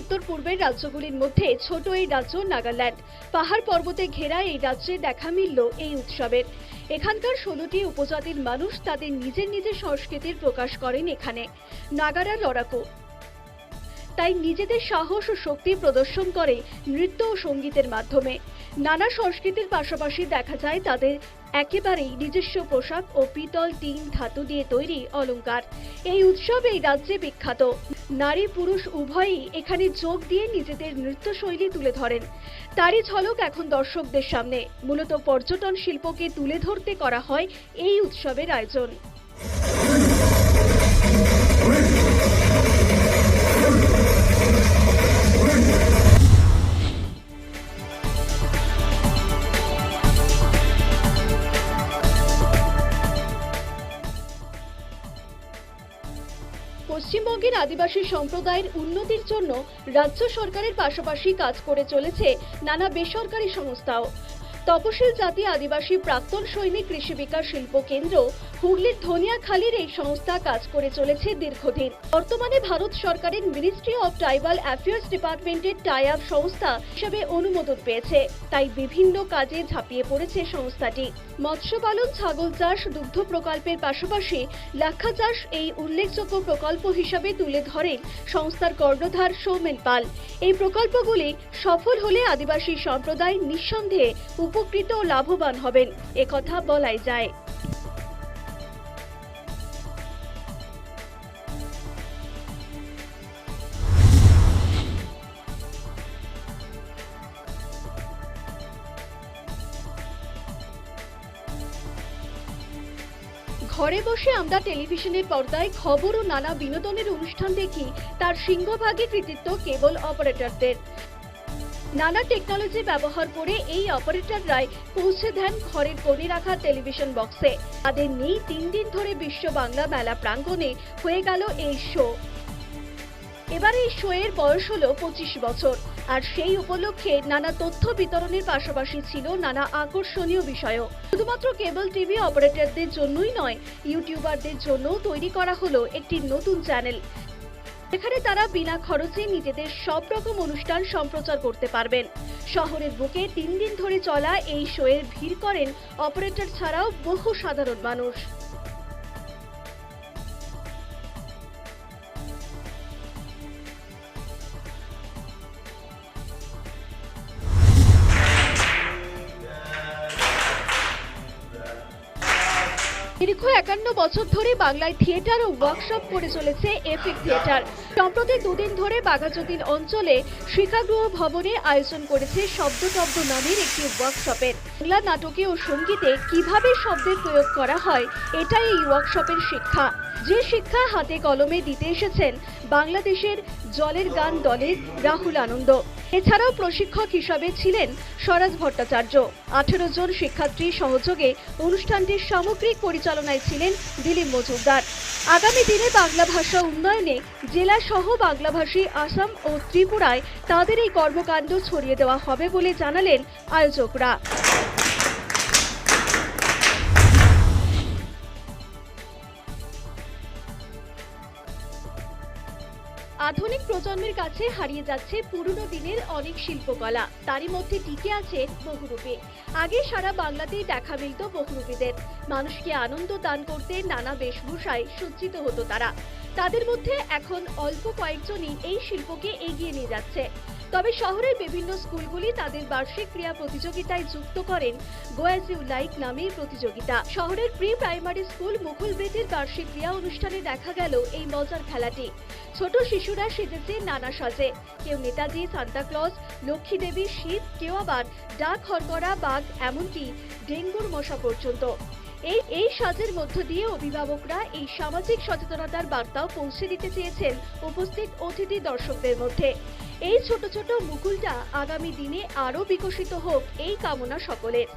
উত্তর পূর্বের রাজ্যগুলির মধ্যে ছোট এই রাজ্য নাগাল্যান্ড। পাহাড় পর্বতে ঘেরা এই রাজ্যে দেখা মিলল এই উৎসবের। এখানকার ষোলোটি উপজাতির মানুষ তাদের নিজের নিজের সংস্কৃতির প্রকাশ করেন এখানে। নাগারা লড়াকু। তাই নিজেদের সাহস ও শক্তি প্রদর্শন করে নৃত্য ও সঙ্গীতের মাধ্যমে। নানা সংস্কৃতির পাশাপাশি দেখা যায় তাদের একেবারেই নিজস্ব পোশাক ও পিতল টিন ধাতু দিয়ে তৈরি অলংকার। এই উৎসব এই রাজ্যে বিখ্যাত। নারী পুরুষ উভয়ই এখানে যোগ দিয়ে নিজেদের নৃত্যশৈলী তুলে ধরেন। তারই ঝলক এখন দর্শকদের সামনে। মূলত পর্যটন শিল্পকে তুলে ধরতে করা হয় এই উৎসবের আয়োজন। পশ্চিমবঙ্গের আদিবাসী সম্প্রদায়ের উন্নতির জন্য রাজ্য সরকারের পাশাপাশি কাজ করে চলেছে নানা বেসরকারি সংস্থাও। তপশিল জাতি আদিবাসী প্রাক্তন সৈনিক কৃষি বিকাশ শিল্প কেন্দ্র হুগলির ধনিয়াখালীর এই সংস্থা কাজ করে চলেছে দীর্ঘদিন। বর্তমানে ভারত সরকারের মিনিস্ট্রি অব ট্রাইবাল অ্যাফেয়ার্স ডিপার্টমেন্টের টাই আপ সংস্থা হিসেবে অনুমোদন পেয়েছে। তাই বিভিন্ন কাজে ঝাঁপিয়ে পড়েছে সংস্থাটি। মৎস্য পালন, ছাগল চাষ, দুগ্ধ প্রকল্পের পাশাপাশি লাক্ষা চাষ এই উল্লেখযোগ্য প্রকল্প হিসাবে তুলে ধরেন সংস্থার কর্ণধার সৌমেন পাল। এই প্রকল্পগুলি সফল হলে আদিবাসী সম্প্রদায় নিঃসন্দেহে উপকৃত ও লাভবান হবেন। একথা বলাই যায়। ঘরে বসে আমরা টেলিভিশনের পর্দায় খবর ও নানা বিনোদনের অনুষ্ঠান দেখি, তার সিংহভাগই কৃতিত্ব কেবল অপারেটরদের। নানা টেকনোলজি ব্যবহার করে এই অপারেটররাই পৌঁছে দেন ঘরের কোণে রাখা টেলিভিশন বক্সে তাদের নেই তিন দিন ধরে বিশ্ব বাংলা মেলা প্রাঙ্গণে হয়ে গেল এই শো এবার এই শো এর বয়স হলো পঁচিশ বছর। আর সেই উপলক্ষে নানা তথ্য বিতরণের পাশাপাশি ছিল নানা আকর্ষণীয় বিষয়ও। শুধুমাত্র কেবল টিভি অপারেটরদের জন্যই নয়, ইউটিউবারদের জন্যও তৈরি করা হলো একটি নতুন চ্যানেল। এখানে তারা বিনা খরচে নিজেদের সব রকম অনুষ্ঠান সম্প্রচার করতে পারবেন। শহরের বুকে তিন দিন ধরে চলা এই শোয়ের ভিড় করেন অপারেটর ছাড়াও বহু সাধারণ মানুষ। দীর্ঘ একান্ন বছর ধরে বাংলায় থিয়েটার ও ওয়ার্কশপ করে চলেছে এফিক থিয়েটার। সম্প্রতি দুদিন ধরে বাঘাযতীন অঞ্চলে শিক্ষাগৃহ ভবনে আয়োজন করেছে শব্দটব্দ নামের একটি ওয়ার্কশপের। বাংলা নাটকে ও সঙ্গীতে কীভাবে শব্দের প্রয়োগ করা হয়, এটাই এই ওয়ার্কশপের শিক্ষা। যে শিক্ষা হাতে কলমে দিতে এসেছেন বাংলাদেশের জলের গান দলের রাহুল আনন্দ। এছাড়াও প্রশিক্ষক হিসাবে ছিলেন স্বরাজ ভট্টাচার্য। আঠেরো জন শিক্ষার্থী সহযোগে অনুষ্ঠানটির সামগ্রিক পরিচালনায় ছিলেন দিলীপ মজুমদার। আগামী দিনে বাংলা ভাষা উন্নয়নে জেলা সহ বাংলাভাষী আসাম ও ত্রিপুরায় তাদের এই কর্মকাণ্ড ছড়িয়ে দেওয়া হবে বলে জানালেন আয়োজকরা। আধুনিক প্রজন্মের কাছে হারিয়ে যাচ্ছে পুরনো দিনের অনেক শিল্পকলা। তারই মধ্যে টিকে আছে বহুরূপী। আগে সারা বাংলাতেই দেখা মিলত বহুরূপীদের। মানুষকে আনন্দ দান করতে নানা বেশভূষায় সজ্জিত হতো তারা। তাদের মধ্যে এখন অল্প কয়েকজনই এই শিল্পকে এগিয়ে নিয়ে যাচ্ছে। তবে শহরের বিভিন্ন স্কুলগুলি তাদের বার্ষিক ক্রীড়া প্রতিযোগিতায় যুক্ত করেন গোয়াজ ইউ লাইক নামে প্রতিযোগিতা। শহরের প্রি প্রাইমারি স্কুল মুকুল বৃদ্ধির বার্ষিক ক্রীড়া অনুষ্ঠানে দেখা গেল এই মজার খেলাটি। ছোট শিশুরা সেজেছে নানা সাজে। কেউ নেতাজি, সান্তাক্লজ লক্ষ্মী দেবী শীত কেউ আবার ডাক, হরকরা, বাঘ, এমনকি ডেঙ্গুর মশা পর্যন্ত। এই এই সাজের মধ্য দিয়ে অভিভাবকরা এই সামাজিক সচেতনতার বার্তাও পৌঁছে দিতে চেয়েছেন উপস্থিত অতিথি দর্শকদের মধ্যে। এই ছোট ছোট মুকুলটা আগামী দিনে আরও বিকশিত হোক, এই কামনা সকলের।